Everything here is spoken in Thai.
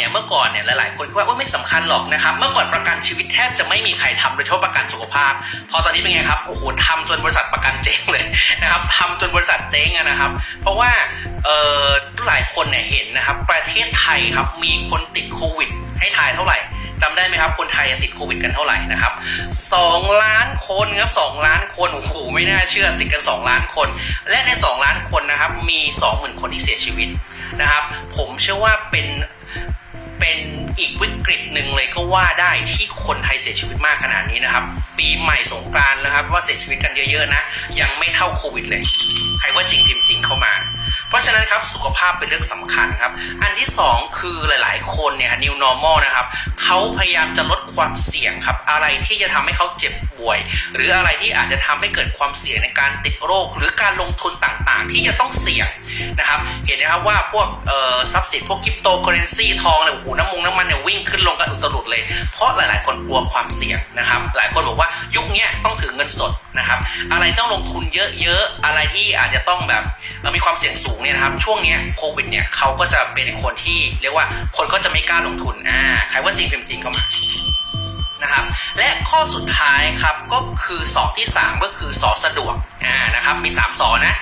เนี่ยเมื่อก่อนเนี่ยหลายๆคนคิดว่าว่าไม่สำคัญหรอกนะครับเมื่อก่อนประกันชีวิตแทบจะไม่มีใครทำโดยเฉพาะประกันสุขภาพ พอตอนนี้เป็นไงครับโอ้โหทำจนบริษัทประกันเจ๊งเลยนะครับทำจนบริษัทเจ๊งนะครับ เพราะว่าเอ่อหลายคนเนี่ยเห็นนะครับประเทศไทยครับมีคนติดโควิด ให้ทายเท่าไหร่จำได้ไหมครับคนไทยติดโควิดกันเท่าไหร่นะครับ2ล้านคนครับ2ล้านคนโอ้โหไม่น่าเชื่อติดกัน 2 ล้านคน และใน 2 ล้านคนนะครับมี 20,000 คนที่เสียชีวิตนะครับ ผมเชื่อว่าเป็น อีกวิกฤตหนึ่งเลยก็ว่าได้ที่คนไทยเสียชีวิตมากขนาดนี้นะครับ ปีใหม่สงกรานต์นะครับ ว่าเสียชีวิตกันเยอะๆนะ ยังไม่เท่าโควิดเลยใครว่าจริงพิมพ์จริงเข้ามาเพราะฉะนั้นครับสุขภาพเป็นเรื่องสำคัญครับ อันที่สองคือหลาย ๆ คนเนี่ย new normal นะครับ เขาพยายามจะลดความเสี่ยงครับ อะไรที่จะทำให้เขาเจ็บป่วย หรืออะไรที่อาจจะทำให้เกิดความเสี่ยงในการติดโรค หรือการลงทุนต่างๆ ที่จะต้องเสี่ยงนะครับ เห็นนะครับว่าพวกทรัพย์สินพวกคริปโตเคอเรนซีทองอะไรโอ้โหน้ำมงน้ำมันเนี่ยวิ่งขึ้นลงกัน หลายๆความเสี่ยงนะครับ หลายคนบอกว่ายุคนี้ต้องถือเงินสดนะครับ อะไรต้องลงทุนเยอะๆ อะไรที่อาจจะต้องแบบมีความเสี่ยงสูงเนี่ยนะครับ ช่วงนี้โควิดเนี่ยเขาก็จะเป็นคนที่เรียกว่าคนก็จะไม่กล้าลงทุนอ่าใครว่าจริงเป็นจริงเข้ามานะครับและข้อสุดท้ายครับก็คือสอที่ 3 ก็คือสอสะดวกอ่านะครับมี 3สอนะ